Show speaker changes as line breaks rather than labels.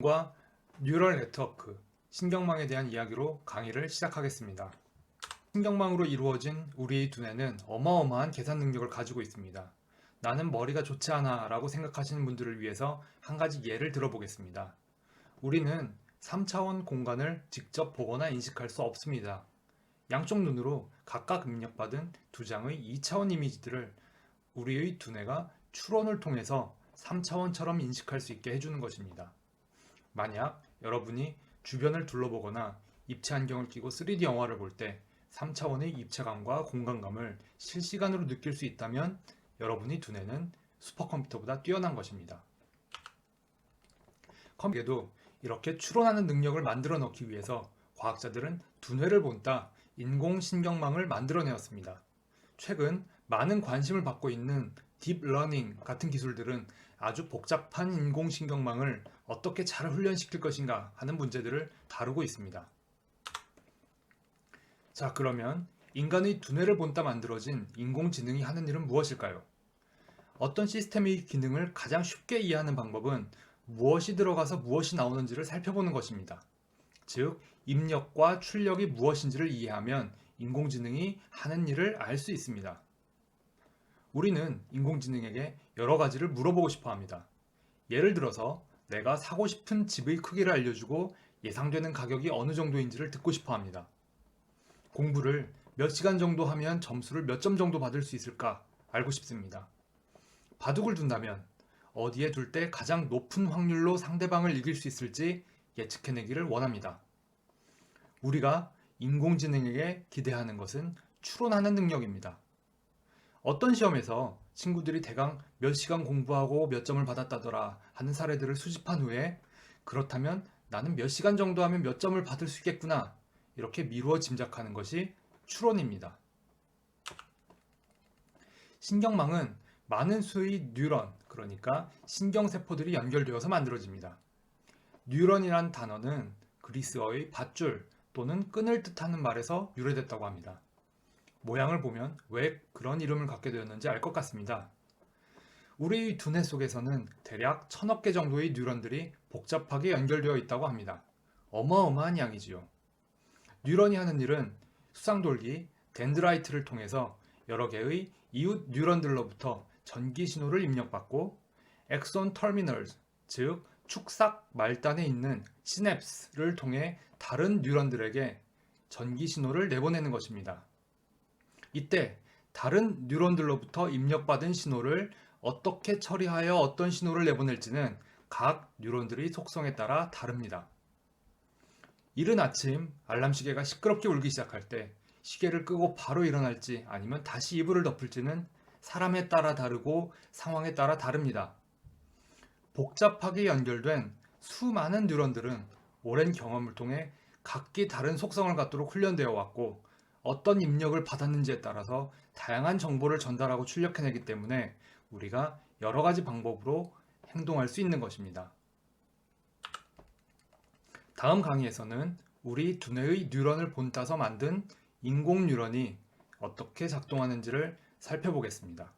과 뉴럴 네트워크, 신경망에 대한 이야기로 강의를 시작하겠습니다. 신경망으로 이루어진 우리의 두뇌는 어마어마한 계산 능력을 가지고 있습니다. 나는 머리가 좋지 않아 라고 생각하시는 분들을 위해서 한 가지 예를 들어보겠습니다. 우리는 3차원 공간을 직접 보거나 인식할 수 없습니다. 양쪽 눈으로 각각 입력받은 두 장의 2차원 이미지들을 우리의 두뇌가 추론을 통해서 3차원처럼 인식할 수 있게 해주는 것입니다. 만약 여러분이 주변을 둘러보거나 입체 안경을 끼고 3D 영화를 볼 때 3차원의 입체감과 공간감을 실시간으로 느낄 수 있다면 여러분의 두뇌는 슈퍼컴퓨터보다 뛰어난 것입니다. 컴퓨터도 이렇게 추론하는 능력을 만들어 넣기 위해서 과학자들은 두뇌를 본따 인공신경망을 만들어내었습니다. 최근 많은 관심을 받고 있는 딥러닝 같은 기술들은 아주 복잡한 인공신경망을 어떻게 잘 훈련시킬 것인가 하는 문제들을 다루고 있습니다. 자, 그러면 인간의 두뇌를 본따 만들어진 인공지능이 하는 일은 무엇일까요? 어떤 시스템의 기능을 가장 쉽게 이해하는 방법은 무엇이 들어가서 무엇이 나오는지를 살펴보는 것입니다. 즉, 입력과 출력이 무엇인지를 이해하면 인공지능이 하는 일을 알 수 있습니다. 우리는 인공지능에게 여러 가지를 물어보고 싶어 합니다. 예를 들어서 내가 사고 싶은 집의 크기를 알려주고 예상되는 가격이 어느 정도인지를 듣고 싶어 합니다. 공부를 몇 시간 정도 하면 점수를 몇 점 정도 받을 수 있을까 알고 싶습니다. 바둑을 둔다면 어디에 둘 때 가장 높은 확률로 상대방을 이길 수 있을지 예측해내기를 원합니다. 우리가 인공지능에게 기대하는 것은 추론하는 능력입니다. 어떤 시험에서 친구들이 대강 몇 시간 공부하고 몇 점을 받았다더라 하는 사례들을 수집한 후에 그렇다면 나는 몇 시간 정도 하면 몇 점을 받을 수 있겠구나 이렇게 미루어 짐작하는 것이 추론입니다. 신경망은 많은 수의 뉴런, 그러니까 신경세포들이 연결되어서 만들어집니다. 뉴런이란 단어는 그리스어의 밧줄 또는 끈을 뜻하는 말에서 유래됐다고 합니다. 모양을 보면 왜 그런 이름을 갖게 되었는지 알 것 같습니다. 우리 두뇌 속에서는 대략 천억 개 정도의 뉴런들이 복잡하게 연결되어 있다고 합니다. 어마어마한 양이지요. 뉴런이 하는 일은 수상돌기, 덴드라이트를 통해서 여러 개의 이웃 뉴런들로부터 전기 신호를 입력받고 엑손 터미널, 즉 축삭 말단에 있는 시냅스를 통해 다른 뉴런들에게 전기 신호를 내보내는 것입니다. 이때 다른 뉴런들로부터 입력받은 신호를 어떻게 처리하여 어떤 신호를 내보낼지는 각 뉴런들의 속성에 따라 다릅니다. 이른 아침 알람 시계가 시끄럽게 울기 시작할 때 시계를 끄고 바로 일어날지 아니면 다시 이불을 덮을지는 사람에 따라 다르고 상황에 따라 다릅니다. 복잡하게 연결된 수많은 뉴런들은 오랜 경험을 통해 각기 다른 속성을 갖도록 훈련되어 왔고 어떤 입력을 받았는지에 따라서 다양한 정보를 전달하고 출력해내기 때문에 우리가 여러 가지 방법으로 행동할 수 있는 것입니다. 다음 강의에서는 우리 두뇌의 뉴런을 본따서 만든 인공 뉴런이 어떻게 작동하는지를 살펴보겠습니다.